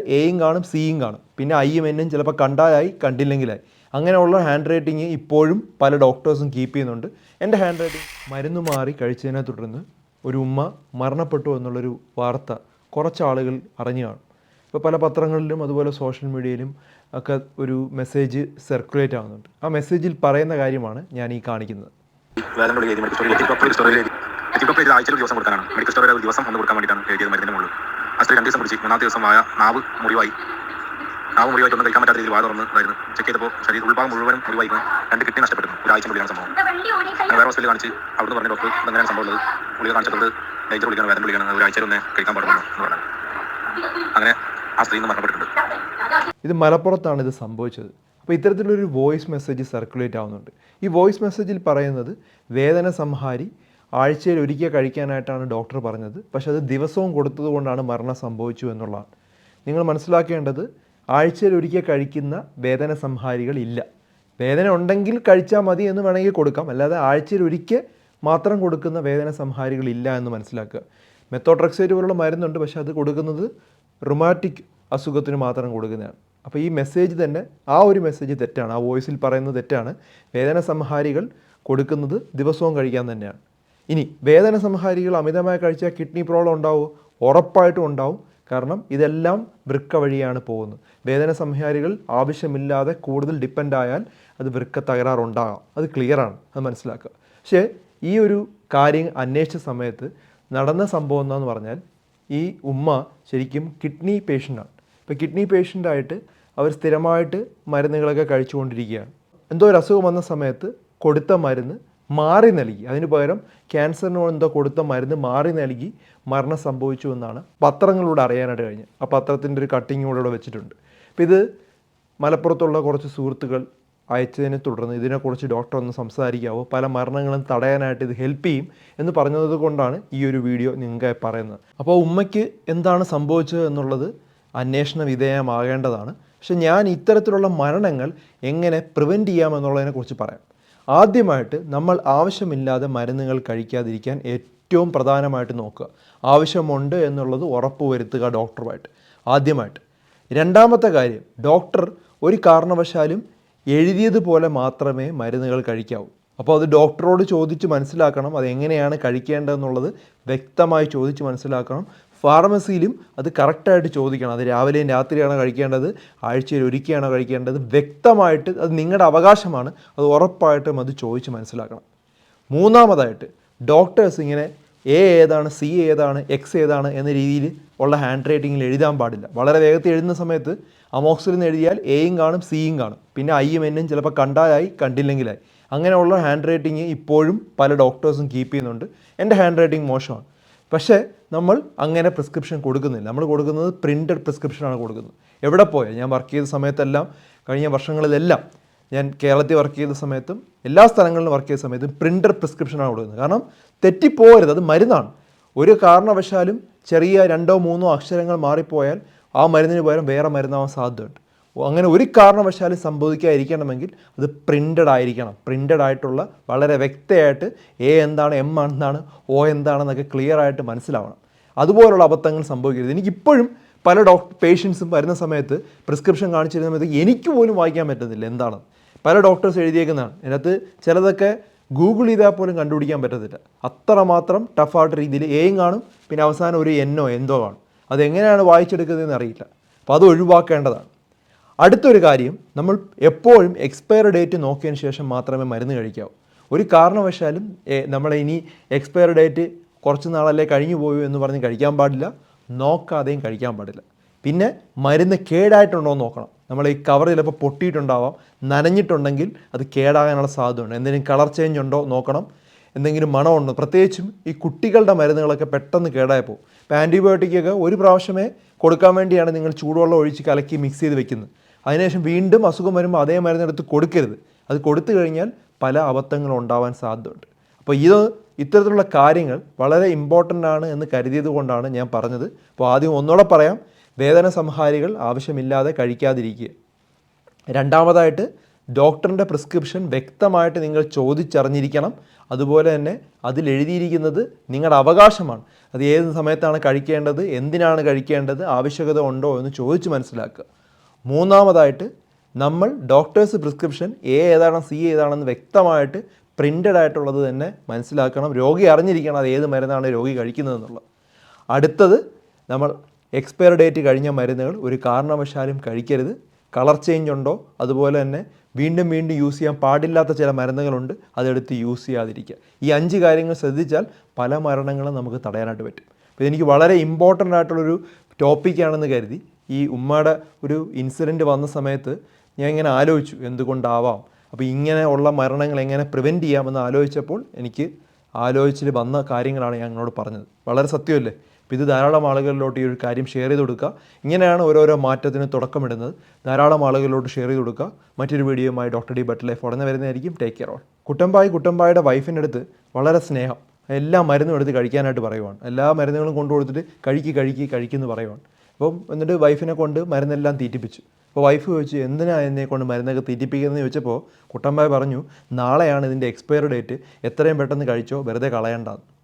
എയും കാണും സിയും കാണും. പിന്നെ ഐയും എന്നും ചിലപ്പോൾ കണ്ടാലായി കണ്ടില്ലെങ്കിലായി. അങ്ങനെയുള്ള ഹാൻഡ് റൈറ്റിംഗ് ഇപ്പോഴും പല ഡോക്ടേഴ്സും കീപ്പ് ചെയ്യുന്നുണ്ട്. എന്റെ ഹാൻഡ് റൈറ്റിംഗ് മരുന്ന് മാറി കഴിച്ചതിനെ തുടർന്ന് ഒരു ഉമ്മ മരണപ്പെട്ടു എന്നുള്ളൊരു വാർത്ത കുറച്ച് ആളുകൾ അറിഞ്ഞു കാണും. ഇപ്പോൾ പല പത്രങ്ങളിലും അതുപോലെ സോഷ്യൽ മീഡിയയിലും ഒക്കെ ഒരു മെസ്സേജ് സർക്കുലേറ്റ് ആവുന്നുണ്ട്. ആ മെസ്സേജിൽ പറയുന്ന കാര്യമാണ് ഞാൻ ഈ കാണിക്കുന്നത്. ദിവസം കൊടുക്കാനാണ്. മെഡിക്കൽ സ്റ്റോറിൽ ദിവസം കൊടുക്കാൻ വേണ്ടിയിട്ടാണ് എഴുതിയത് മരുന്നിന്റെ മുകളിൽ. ആ സ്ത്രീ രണ്ട് ദിവസം പിടിച്ച്. മൂന്നാമത്തെ ദിവസം ആയ നാവ് മുറിവായി. നാവ് മുറിവായിട്ട് ഒന്നും കഴിക്കാൻ പറ്റാത്ത രീതിയിൽ വാ തുറന്നതായിരുന്നു ചെക്ക് ചെയ്തപ്പോൾ ശരീരം ഉൾഭാഗം മുഴുവനും മുറിവായി രണ്ട് കിഡ്നി നഷ്ടപ്പെട്ടു. ഒരാഴ്ച പുള്ളിയാണ് സംഭവം. വേറെ ഹോസ്പിറ്റലിൽ കാണിച്ച് അവിടുന്ന് പറഞ്ഞ ഡോക്ടർ ഇതെങ്ങനെയാണ് സംഭവം ഉള്ളത്? ഗുളിക കാണിച്ചിട്ടുണ്ട് ഡേഞ്ചർ ഗുളികയാണ് വേദന ഗുളികയാണ് ഒരാഴ്ച ഒന്ന് കഴിക്കാൻ പാടുന്നു എന്ന് പറഞ്ഞു. അങ്ങനെ ആ സ്ത്രീ മരണപ്പെട്ടിട്ടുണ്ട്. ഇത് മലപ്പുറത്താണ് ഇത് സംഭവിച്ചത്. അപ്പോൾ ഇത്തരത്തിലൊരു വോയിസ് മെസ്സേജ് സർക്കുലേറ്റ് ആവുന്നുണ്ട്. ഈ വോയിസ് മെസ്സേജിൽ പറയുന്നത് വേദന സംഹാരി ആഴ്ചയിൽ ഒരിക്കൽ കഴിക്കാനായിട്ടാണ് ഡോക്ടർ പറഞ്ഞത്. പക്ഷെ അത് ദിവസവും കൊടുത്തതുകൊണ്ടാണ് മരണം സംഭവിച്ചു എന്നുള്ളതാണ്. നിങ്ങൾ മനസ്സിലാക്കേണ്ടത് ആഴ്ചയിൽ ഒരിക്കൽ കഴിക്കുന്ന വേദന സംഹാരികൾ ഇല്ല. വേദന ഉണ്ടെങ്കിൽ കഴിച്ചാൽ മതി എന്ന് വേണമെങ്കിൽ കൊടുക്കാം. അല്ലാതെ ആഴ്ചയിൽ ഒരിക്കൽ മാത്രം കൊടുക്കുന്ന വേദന സംഹാരികൾ ഇല്ല എന്ന് മനസ്സിലാക്കുക. മെത്തോട്രക്സൈറ്റ് പോലുള്ള മരുന്നുണ്ട്. പക്ഷെ അത് കൊടുക്കുന്നത് റുമാറ്റിക് അസുഖത്തിന് മാത്രം കൊടുക്കുന്നതാണ്. അപ്പോൾ ഈ മെസ്സേജ് തന്നെ ആ ഒരു മെസ്സേജ് തെറ്റാണ്. ആ വോയിസിൽ പറയുന്നത് തെറ്റാണ്. വേദന സംഹാരികൾ കൊടുക്കുന്നത് ദിവസവും കഴിക്കാൻ തന്നെയാണ്. ഇനി വേദന സംഹാരികൾ അമിതമായി കഴിച്ചാൽ കിഡ്നി പ്രോബ്ലം ഉണ്ടാവുമോ ഉറപ്പായിട്ടും ഉണ്ടാവും. കാരണം ഇതെല്ലാം വൃക്ക വഴിയാണ് പോകുന്നത്. വേദന സംഹാരികൾ ആവശ്യമില്ലാതെ കൂടുതൽ ഡിപ്പെൻഡ് ആയാൽ അത് വൃക്ക തകരാറുണ്ടാകാം. അത് ക്ലിയറാണ് അത് മനസ്സിലാക്കുക. പക്ഷേ ഈ ഒരു കാര്യം അന്വേഷിച്ച സമയത്ത് നടന്ന സംഭവം എന്താണെന്ന് പറഞ്ഞാൽ ഈ ഉമ്മ ശരിക്കും കിഡ്നി പേഷ്യന്റാണ് ഇപ്പോൾ കിഡ്നി പേഷ്യന്റായിട്ട് അവർ സ്ഥിരമായിട്ട് മരുന്നുകളൊക്കെ കഴിച്ചുകൊണ്ടിരിക്കുകയാണ്. എന്തോ ഒരു അസുഖം വന്ന സമയത്ത് കൊടുത്ത മരുന്ന് മാറി നൽകി. അതിനു പകരം ക്യാൻസറിനോട് എന്തോ കൊടുത്ത മരുന്ന് മാറി നൽകി മരണം സംഭവിച്ചു എന്നാണ് പത്രങ്ങളിലൂടെ അറിയാനായിട്ട് കഴിഞ്ഞത്. ആ പത്രത്തിന്റെ ഒരു കട്ടിങ് കൂടെ ഇവിടെ വെച്ചിട്ടുണ്ട്. അപ്പോൾ ഇത് മലപ്പുറത്തുള്ള കുറച്ച് സുഹൃത്തുക്കൾ അയച്ചതിനെ തുടർന്ന് ഇതിനെക്കുറിച്ച് ഡോക്ടർ ഒന്ന് സംസാരിക്കാവോ? പല മരണങ്ങളും തടയാനായിട്ട് ഇത് ഹെൽപ്പ് ചെയ്യും എന്ന് പറഞ്ഞത് കൊണ്ടാണ് ഈ ഒരു വീഡിയോ നിങ്ങൾക്ക് പറയുന്നത്. അപ്പോൾ ഉമ്മയ്ക്ക് എന്താണ് സംഭവിച്ചത് എന്നുള്ളത് അന്വേഷണ വിധേയമാകേണ്ടതാണ്. പക്ഷെ ഞാൻ ഇത്തരത്തിലുള്ള മരണങ്ങൾ എങ്ങനെ പ്രിവെന്റ് ചെയ്യാമെന്നുള്ളതിനെക്കുറിച്ച് പറയാം. ആദ്യമായിട്ട് നമ്മൾ ആവശ്യമില്ലാതെ മരുന്നുകൾ കഴിക്കാതിരിക്കാൻ ഏറ്റവും പ്രധാനമായിട്ട് നോക്കുക. ആവശ്യമുണ്ട് എന്നുള്ളത് ഉറപ്പുവരുത്തുക ഡോക്ടറുമായിട്ട്. ആദ്യമായിട്ട്. രണ്ടാമത്തെ കാര്യം ഡോക്ടർ ഒരു കാരണവശാലും എഴുതിയതുപോലെ മാത്രമേ മരുന്നുകൾ കഴിക്കാവൂ. അപ്പോൾ അത് ഡോക്ടറോട് ചോദിച്ച് മനസ്സിലാക്കണം അത് എങ്ങനെയാണ് കഴിക്കേണ്ടതെന്നുള്ളത് വ്യക്തമായി ചോദിച്ച് മനസ്സിലാക്കണം. ഫാർമസിയിലും അത് കറക്റ്റായിട്ട് ചോദിക്കണം. അത് രാവിലെയും രാത്രിയാണോ കഴിക്കേണ്ടത് ആഴ്ചയിൽ ഒരിക്കലാണോ കഴിക്കേണ്ടത്. വ്യക്തമായിട്ട് അത് നിങ്ങളുടെ അവകാശമാണ്. അത് ഉറപ്പായിട്ടും അത് ചോദിച്ച് മനസ്സിലാക്കണം. മൂന്നാമതായിട്ട് ഡോക്ടേഴ്സ് ഇങ്ങനെ എ ഏതാണ് സി ഏതാണ് എക്സ് ഏതാണ് എന്ന രീതിയിൽ ഉള്ള ഹാൻഡ് റൈറ്റിങ്ങിൽ എഴുതാൻ പാടില്ല. വളരെ വേഗത്തിൽ എഴുതുന്ന സമയത്ത് അമോക്സിൽ നിന്ന് എഴുതിയാൽ എയും കാണും സിയും കാണും. പിന്നെ ഐയും എന്നും ചിലപ്പോൾ കണ്ടാലായി കണ്ടില്ലെങ്കിലായി. അങ്ങനെയുള്ള ഹാൻഡ് റൈറ്റിങ് ഇപ്പോഴും പല ഡോക്ടേഴ്സും കീപ്പ് ചെയ്യുന്നുണ്ട്. എന്റെ ഹാൻഡ് റൈറ്റിംഗ് മോശമാണ്. പക്ഷേ നമ്മൾ അങ്ങനെ പ്രിസ്ക്രിപ്ഷൻ കൊടുക്കുന്നില്ല. നമ്മൾ കൊടുക്കുന്നത് പ്രിന്റഡ് പ്രിസ്ക്രിപ്ഷനാണ് കൊടുക്കുന്നത്. എവിടെ പോയാൽ ഞാൻ വർക്ക് ചെയ്ത സമയത്തെല്ലാം കഴിഞ്ഞ വർഷങ്ങളിലെല്ലാം ഞാൻ കേരളത്തിൽ വർക്ക് ചെയ്ത സമയത്തും എല്ലാ സ്ഥലങ്ങളിലും വർക്ക് ചെയ്ത സമയത്തും പ്രിന്റഡ് പ്രിസ്ക്രിപ്ഷനാണ് കൊടുക്കുന്നത്. കാരണം തെറ്റിപ്പോകരുത്. അത് മരുന്നാണ്. ഒരു കാരണവശാലും ചെറിയ രണ്ടോ മൂന്നോ അക്ഷരങ്ങൾ മാറിപ്പോയാൽ ആ മരുന്നിന് പകരം വേറെ മരുന്നാവാൻ സാധ്യതയുണ്ട്. അങ്ങനെ ഒരു കാരണവശാലും സംഭവിക്കാതിരിക്കണമെങ്കിൽ അത് പ്രിന്റഡ് ആയിരിക്കണം. പ്രിന്റഡ് ആയിട്ടുള്ള വളരെ വ്യക്തമായിട്ട് എ എന്താണ് എം എന്താണ് ഒ എന്താണെന്നൊക്കെ ക്ലിയർ ആയിട്ട് മനസ്സിലാവണം. അതുപോലുള്ള അബദ്ധങ്ങൾ സംഭവിക്കരുത്. എനിക്കിപ്പോഴും പല ഡോക്ടർ പേഷ്യൻസും വരുന്ന സമയത്ത് പ്രിസ്ക്രിപ്ഷൻ കാണിച്ചിരുന്ന സമയത്ത് എനിക്ക് പോലും വായിക്കാൻ പറ്റുന്നില്ല എന്താണ്. പല ഡോക്ടേഴ്സ് എഴുതിയേക്കുന്നതാണ്. അതിനകത്ത് ചിലതൊക്കെ ഗൂഗിൾ ചെയ്താൽ പോലും കണ്ടുപിടിക്കാൻ പറ്റത്തില്ല. അത്രമാത്രം ടഫായിട്ട് രീതിയിൽ എയും കാണും പിന്നെ അവസാനം ഒരു എന്നോ എന്തോ കാണും. അതെങ്ങനെയാണ് വായിച്ചെടുക്കുന്നതെന്ന് അറിയില്ല. അപ്പോൾ അത് ഒഴിവാക്കേണ്ടതാണ്. അടുത്തൊരു കാര്യം നമ്മൾ എപ്പോഴും എക്സ്പയർ ഡേറ്റ് നോക്കിയതിന് ശേഷം മാത്രമേ മരുന്ന് കഴിക്കാവൂ. ഒരു കാരണവശാലും നമ്മളെ ഇനി എക്സ്പയർ ഡേറ്റ് കുറച്ച് നാളല്ലേ കഴിഞ്ഞു പോയൂ എന്ന് പറഞ്ഞ് കഴിക്കാൻ പാടില്ല. നോക്കാതെയും കഴിക്കാൻ പാടില്ല. പിന്നെ മരുന്ന് കേടായിട്ടുണ്ടോ എന്ന് നോക്കണം. നമ്മൾ ഈ കവർ ചിലപ്പോൾ പൊട്ടിയിട്ടുണ്ടാവാം നനഞ്ഞിട്ടുണ്ടെങ്കിൽ അത് കേടാകാനുള്ള സാധ്യതയുണ്ട്. എന്തെങ്കിലും കളർ ചേഞ്ച് ഉണ്ടോ നോക്കണം. എന്തെങ്കിലും മണമുണ്ടോ? പ്രത്യേകിച്ചും ഈ കുട്ടികളുടെ മരുന്നുകളൊക്കെ പെട്ടെന്ന് കേടായപ്പോൾ ഇപ്പോൾ ആന്റിബയോട്ടിക്കൊക്കെ ഒരു പ്രാവശ്യമേ കൊടുക്കാൻ വേണ്ടിയാണ് നിങ്ങൾ ചൂടുവെള്ളം ഒഴിച്ച് കലക്കി മിക്സ് ചെയ്ത് വെക്കുന്നത്. അതിനുശേഷം വീണ്ടും അസുഖം വരുമ്പോൾ അതേ മരുന്നെടുത്ത് കൊടുക്കരുത്. അത് കൊടുത്തു കഴിഞ്ഞാൽ പല അബദ്ധങ്ങളും ഉണ്ടാവാൻ സാധ്യതയുണ്ട്. അപ്പോൾ ഇത് ഇത്തരത്തിലുള്ള കാര്യങ്ങൾ വളരെ ഇമ്പോർട്ടന്റ് ആണ് എന്ന് കരുതിയത് കൊണ്ടാണ് ഞാൻ പറഞ്ഞത്. അപ്പോൾ ആദ്യം ഒന്നുകൂടെ പറയാം. വേദന സംഹാരികൾ ആവശ്യമില്ലാതെ കഴിക്കാതിരിക്കുക. രണ്ടാമതായിട്ട് ഡോക്ടറിന്റെ പ്രിസ്ക്രിപ്ഷൻ വ്യക്തമായിട്ട് നിങ്ങൾ ചോദിച്ചറിഞ്ഞിരിക്കണം. അതുപോലെ തന്നെ അതിൽ എഴുതിയിരിക്കുന്നത് നിങ്ങളുടെ അവകാശമാണ്. അത് ഏത് സമയത്താണ് കഴിക്കേണ്ടത് എന്തിനാണ് കഴിക്കേണ്ടത് ആവശ്യകത ഉണ്ടോ എന്ന് ചോദിച്ച് മനസ്സിലാക്കുക. മൂന്നാമതായിട്ട് നമ്മൾ ഡോക്ടേഴ്സ് പ്രിസ്ക്രിപ്ഷൻ എ ഏതാണ് സി ഏതാണെന്ന് വ്യക്തമായിട്ട് പ്രിന്റഡ് ആയിട്ടുള്ളത് തന്നെ മനസ്സിലാക്കണം. രോഗി അറിഞ്ഞിരിക്കണം അത് ഏത് മരുന്നാണ് രോഗി കഴിക്കുന്നതെന്നുള്ളത് അടുത്തത് നമ്മൾ എക്സ്പയർ ഡേറ്റ് കഴിഞ്ഞ മരുന്നുകൾ ഒരു കാരണവശാലും കഴിക്കരുത്. കളർ ചേഞ്ച് ഉണ്ടോ? അതുപോലെ തന്നെ വീണ്ടും വീണ്ടും യൂസ് ചെയ്യാൻ പാടില്ലാത്ത ചില മരുന്നുകളുണ്ട് അതെടുത്ത് യൂസ് ചെയ്യാതിരിക്കുക. ഈ അഞ്ച് കാര്യങ്ങൾ ശ്രദ്ധിച്ചാൽ പല മരണങ്ങളും നമുക്ക് തടയാനായിട്ട് പറ്റും. അപ്പോൾ എനിക്ക് വളരെ ഇമ്പോർട്ടന്റ് ആയിട്ടുള്ളൊരു ടോപ്പിക്കാണെന്ന് കരുതി. ഈ ഉമ്മയുടെ ഒരു ഇൻസിഡന്റ് വന്ന സമയത്ത് ഞാൻ ഇങ്ങനെ ആലോചിച്ചു എന്തുകൊണ്ടാവാം? അപ്പോൾ ഇങ്ങനെ ഉള്ള മരണങ്ങൾ എങ്ങനെ പ്രിവെന്റ് ചെയ്യാമെന്ന് ആലോചിച്ചപ്പോൾ എനിക്ക് ആലോചിച്ചിൽ വന്ന കാര്യങ്ങളാണ് ഞാൻ നിങ്ങളോട് പറഞ്ഞത്. വളരെ സത്യമല്ലേ? അപ്പോൾ ഇത് ധാരാളം ആളുകളിലോട്ട് ഈ ഒരു കാര്യം ഷെയർ ചെയ്ത് കൊടുക്കുക. ഇങ്ങനെയാണ് ഓരോരോ മാറ്റത്തിന് തുടക്കമിടുന്നത്. ധാരാളം ആളുകളിലോട്ട് ഷെയർ ചെയ്ത് കൊടുക്കുക. മറ്റൊരു വീഡിയോയുമായി ഡോക്ടർ ഡി ബട്ട് ലൈഫ് ഉടനെ വരുന്നതായിരിക്കും. ടേക്ക് കെയർ ഓൾ കുട്ടമ്പായി കുട്ടമ്പായുടെ വൈഫിന്റെ അടുത്ത് വളരെ സ്നേഹം. എല്ലാ മരുന്നും എടുത്ത് കഴിക്കാനായിട്ട് പറയുവാണ്. എല്ലാ മരുന്നുകളും കൊണ്ടു കൊടുത്തിട്ട് കഴിക്കി കഴിക്കി കഴിക്കുമെന്ന് പറയുവാണ്. അപ്പം എന്നിട്ട് വൈഫിനെ കൊണ്ട് മരുന്നെല്ലാം തീറ്റിപ്പിച്ചു. അപ്പോൾ വൈഫ് ചോദിച്ചു എന്തിനാ എന്നെ കൊണ്ട് മരുന്നൊക്കെ തീറ്റിപ്പിക്കുന്നതെന്ന് ചോദിച്ചപ്പോൾ കുട്ടമ്പായ പറഞ്ഞു നാളെയാണ് ഇതിന്റെ എക്സ്പയറി ഡേറ്റ് എത്രയും പെട്ടെന്ന് കഴിച്ചോ വെറുതെ കളയണ്ടെന്ന്